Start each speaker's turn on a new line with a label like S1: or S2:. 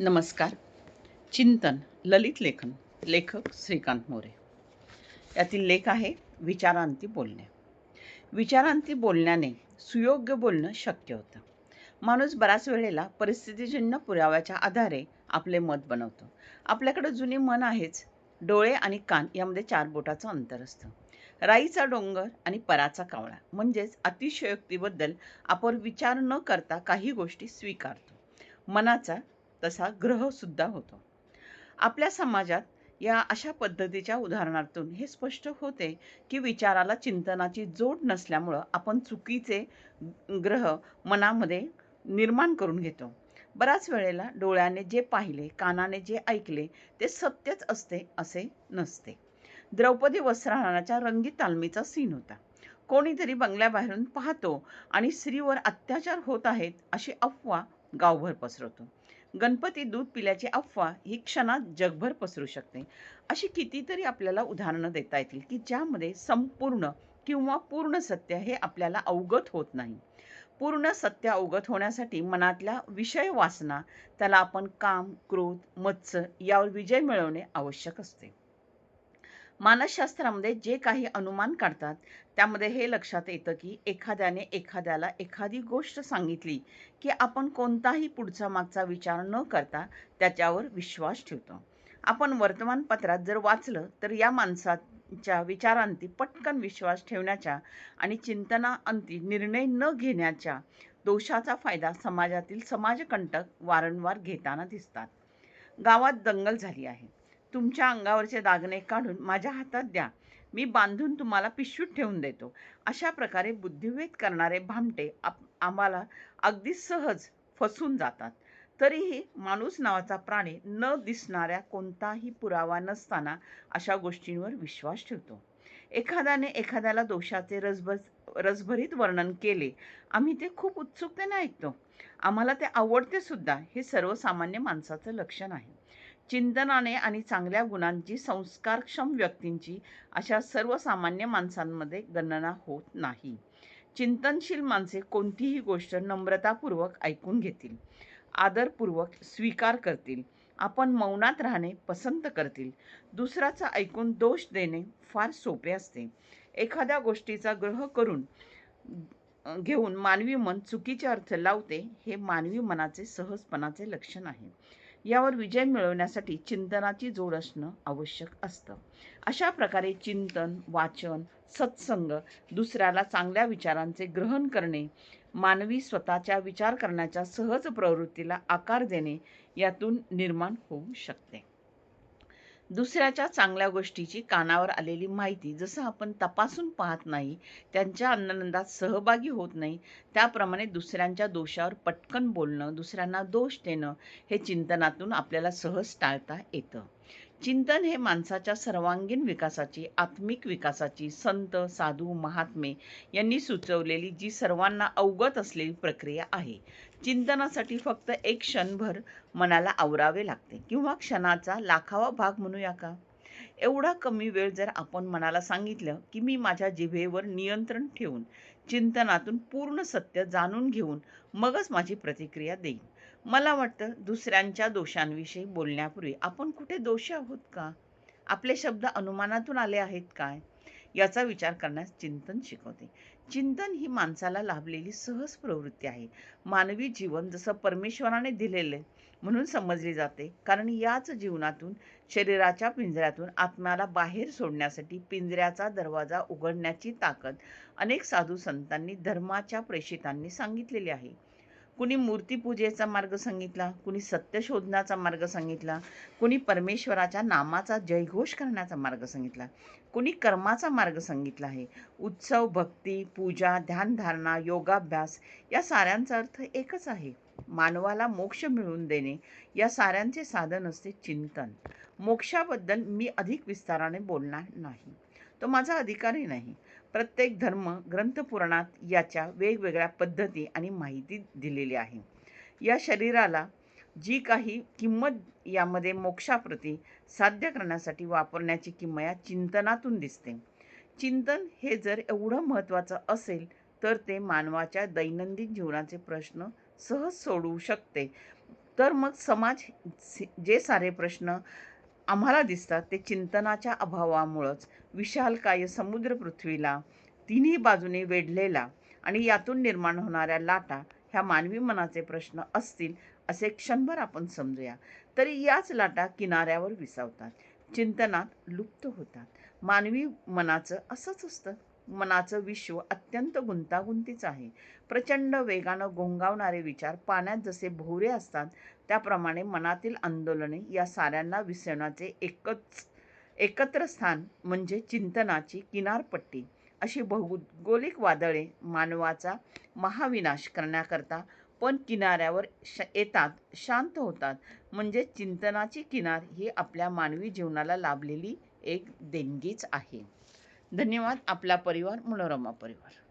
S1: नमस्कार. चिंतन ललित लेखन लेखक श्रीकांत मोरे. यातील लेख आहे विचारांती बोलणे. विचारांती बोलण्याने सुयोग्य बोलणं शक्य होतं. माणूस बऱ्याच वेळेला परिस्थितीजन्य पुराव्याच्या आधारे आपले मत बनवतो. आपल्याकडे जुनी मन आहेच. डोळे आणि कान यामध्ये चार बोटाचं अंतर असतं. राईचा डोंगर आणि पराचा कावळा म्हणजेच अतिशयोक्तीबद्दल आपण विचार न करता काही गोष्टी स्वीकारतो. मनाचा तसा ग्रह सुद्धा होतो. आपल्या समाजात या अशा पद्धतीच्या उदाहरणातून हे स्पष्ट होते की विचाराला चिंतनाची जोड नसल्यामुळं आपण चुकीचे ग्रह मनामध्ये निर्माण करून घेतो. बऱ्याच वेळेला डोळ्याने जे पाहिले कानाने जे ऐकले ते सत्यच असते असे नसते. द्रौपदी वस्त्रहाराच्या रंगीत तालमीचा सीन होता. कोणीतरी बंगल्याबाहेरून पाहतो आणि स्त्रीवर अत्याचार होत आहेत अशी अफवा गावभर पसरवतो. गणपती दूध पिल्याची अफवा ही क्षणात जगभर पसरू शकते. अशी कितीतरी आपल्याला उदाहरणं देता येतील की ज्यामध्ये संपूर्ण किंवा पूर्ण सत्य हे आपल्याला अवगत होत नाही. पूर्ण सत्य अवगत होण्यासाठी मनातल्या विषय वासना त्याला आपण काम क्रोध मत्स्य यावर विजय मिळवणे आवश्यक असते. मानसशास्त्रामध्ये जे काही अनुमान काढतात त्यामध्ये हे लक्षात येतं की एखाद्याने एखाद्याला एखादी गोष्ट सांगितली की आपण कोणताही पुढचा मागचा विचार न करता त्याच्यावर विश्वास ठेवतो. आपण वर्तमानपत्रात जर वाचलं तर या माणसाच्या विचारांती पटकन विश्वास ठेवण्याच्या आणि चिंतनाअंती निर्णय न घेण्याच्या दोषाचा फायदा समाजातील समाजकंटक वारंवार घेताना दिसतात. गावात दंगल झाली आहे. तुमच्या अंगावरचे दागणे काढून माझ्या हातात द्या. मी बांधून तुम्हाला पिशवीत ठेवून देतो. अशा प्रकारे बुद्धिभेद करणारे भामटे आप आम्हाला अगदी सहज फसून जातात. तरीही माणूस नावाचा प्राणी न दिसणाऱ्या कोणताही पुरावा नसताना अशा गोष्टींवर विश्वास ठेवतो. एखाद्याने एखाद्याला दोषाचे रसभर रसभरीत वर्णन केले. आम्ही ते खूप उत्सुकतेने ऐकतो. आम्हाला ते आवडते सुद्धा हे सर्वसामान्य माणसाचं लक्षण आहे. चिंतनाने आणि चांगल्या गुणांची संस्कारक्षम व्यक्तींची अशा सर्वसामान्य माणसांमध्ये गणना होत नाही. चिंतनशील माणसे कोणतीही गोष्ट नम्रतापूर्वक ऐकून घेतील आदरपूर्वक स्वीकार करतील आपण मौनात राहणे पसंत करतील. दुसऱ्याचा ऐकून दोष देणे फार सोपे असते. एखाद्या गोष्टीचा ग्रह करून घेऊन मानवी मन चुकीचे अर्थ लावते हे मानवी मनाचे सहजपणाचे लक्षण आहे. यावर विजय मिळवण्यासाठी चिंतनाची जोड असणं आवश्यक असतं. अशा प्रकारे चिंतन वाचन सत्संग दुसऱ्याला चांगल्या विचारांचे ग्रहण करणे मानवी स्वतःच्या विचार करण्याच्या सहज प्रवृत्तीला आकार देणे यातून निर्माण होऊ शकते. दुसऱ्याच्या चांगल्या गोष्टीची कानावर आलेली माहिती जसं आपण तपासून पाहत नाही त्यांच्या आनंदात सहभागी होत नाही त्याप्रमाणे दुसऱ्यांच्या दोषावर पटकन बोलणं दुसऱ्यांना दोष देणं हे चिंतनातून आपल्याला सहज टाळता येतं. चिंतन हे माणसाच्या सर्वांगीण विकासाची आत्मिक विकासाची संत साधू महात्मे यांनी सुचवलेली जी सर्वांना अवगत असलेली प्रक्रिया आहे. चिंतनासाठी फक्त एक क्षणभर मनाला आवरावे लागते किंवा क्षणाचा लाखावा भाग म्हणूया का? एवढा कमी वेळ जर आपण मनाला सांगितलं की मी माझ्या जिभेवर नियंत्रण ठेवून चिंतनातून पूर्ण सत्य जाणून घेऊन मगच माझी प्रतिक्रिया देईन. मला वाटतं दुसऱ्यांच्या दोषांविषयी बोलण्यापूर्वी आपण कुठे दोषी आहोत का? आपले शब्द अनुमानातून आले आहेत काय? याचा विचार करण्यास चिंतन शिकवते. चिंतन ही माणसाला लाभलेली सहज प्रवृत्ती आहे. मानवी जीवन जसं परमेश्वराने दिलेले म्हणून समजली जाते. कारण याच जीवनातून शरीराच्या पिंजऱ्यातून आत्म्याला बाहेर सोडण्यासाठी पिंजऱ्याचा दरवाजा उघडण्याची ताकद अनेक साधू संतांनी धर्माच्या प्रेषितांनी सांगितलेली आहे. कुणी मूर्तीपूजेचा मार्ग सांगितला कुणी सत्य शोधण्याचा मार्ग सांगितला कुणी परमेश्वराच्या नामाचा जयघोष करण्याचा मार्ग सांगितला कुणी कर्माचा मार्ग सांगितला आहे. उत्सव भक्ती पूजा ध्यानधारणा योगाभ्यास या साऱ्यांचा अर्थ एकच आहे. मानवाला मोक्ष मिळवून देणे या साऱ्यांचे साधन असते चिंतन. मोक्षाबद्दल मी अधिक विस्ताराने बोलणार नाही. तो माझा अधिकारही नाही. प्रत्येक धर्म ग्रंथपुराणात याच्या वेगवेगळ्या पद्धती आणि माहिती दिलेली आहे. या शरीराला जी काही किंमत यामध्ये मोक्षाप्रती साध्य करण्यासाठी वापरण्याची किंमत चिंतनातून दिसते. चिंतन हे जर एवढं महत्त्वाचं असेल तर ते मानवाच्या दैनंदिन जीवनाचे प्रश्न सहज सोडवू शकते. तर मग समाज जे सारे प्रश्न आम्हाला दिसतात ते चिंतनाच्या अभावामुळंच. विशालकाय समुद्र पृथ्वीला तिन्ही बाजूने वेढलेला आणि यातून निर्माण होणाऱ्या लाटा ह्या मानवी मनाचे प्रश्न असतील असे क्षणभर आपण समजूया. तरी याच लाटा किनाऱ्यावर विसावतात. चिंतनात लुप्त होतात. मानवी मनाचं असंच असतं. मनाचं विश्व अत्यंत गुंतागुंतीचं आहे. प्रचंड वेगानं गोंगावणारे विचार पाण्यात जसे भोवरे असतात त्याप्रमाणे मनातील आंदोलने या साऱ्यांना विसरण्याचे एकच एकत्र स्थान म्हणजे चिंतनाची किनारपट्टी. अशी भौगोलिक वादळे मानवाचा महाविनाश करण्याकरता पण किनाऱ्यावर श येतात शांत होतात. म्हणजे चिंतनाची किनार ही आपल्या मानवी जीवनाला लाभलेली एक देणगीच आहे. धन्यवाद. आपला परिवार मनोरमा परिवार.